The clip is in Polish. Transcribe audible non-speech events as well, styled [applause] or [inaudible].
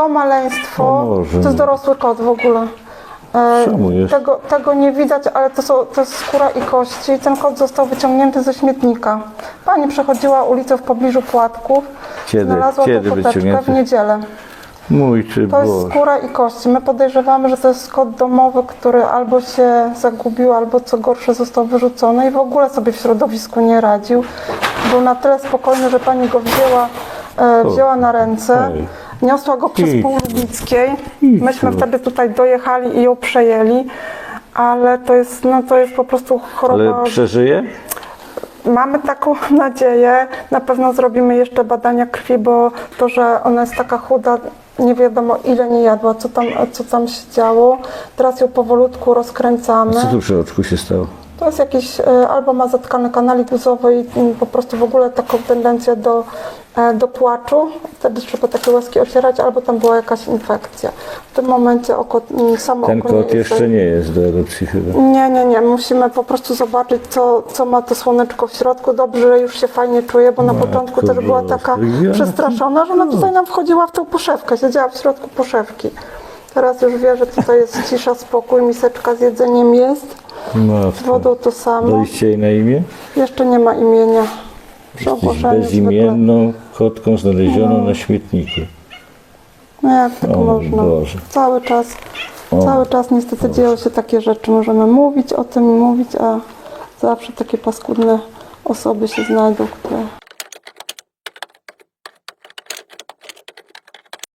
To maleństwo, O Boże. to jest dorosły kot w ogóle. E, Czemu jest? Tego, tego nie widać, ale to, są, to jest skóra i kości. Ten kot został wyciągnięty ze śmietnika. Pani przechodziła ulicą w pobliżu płatków. Kiedy? Znalazła Kiedy koteczkę w wyciągnięty? niedzielę. Mój czy To jest Boże. skóra i kości. My podejrzewamy, że to jest kot domowy, który albo się zagubił, albo co gorsze został wyrzucony i w ogóle sobie w środowisku nie radził. Był na tyle spokojny, że pani go wzięła, e, wzięła na ręce, Ej. Niosła go przez pół Lubickiej. Myśmy wtedy tutaj dojechali i ją przejęli. Ale to jest, no to jest po prostu choroba. Ale przeżyje? Mamy taką [laughs] nadzieję. Na pewno zrobimy jeszcze badania krwi, bo to, że ona jest taka chuda, nie wiadomo ile nie jadła, co tam, co tam się działo. Teraz ją powolutku rozkręcamy. Co tu przy oczku się stało? To jest jakiś, e, albo ma zatkane kanalik i mm, po prostu w ogóle taką tendencję do, do płaczu. Wtedy trzeba takie łaski ocierać, albo tam była jakaś infekcja. W tym momencie oko, mm, samo Ten oko kot jest- jeszcze nie jest do erupcji chyba. nie, nie, nie. Musimy po prostu zobaczyć, co, co ma to słoneczko w środku. Dobrze, że już się fajnie czuje, bo na Matko początku też była Boska, taka ja- przestraszona, że ona tutaj nam wchodziła w tą poszewkę, siedziała w środku poszewki. Teraz już wie, że tutaj jest cisza, spokój, miseczka z jedzeniem jest, z Matko. wodą to samo. Daliście jej na imię? Jeszcze nie ma imienia. Zwykle. bezimienną kotką znalezioną na śmietniku. No jak tak O można? Boże. Cały czas, O cały czas niestety dzieją się takie rzeczy. Możemy mówić o tym i mówić, a zawsze takie paskudne osoby się znajdą,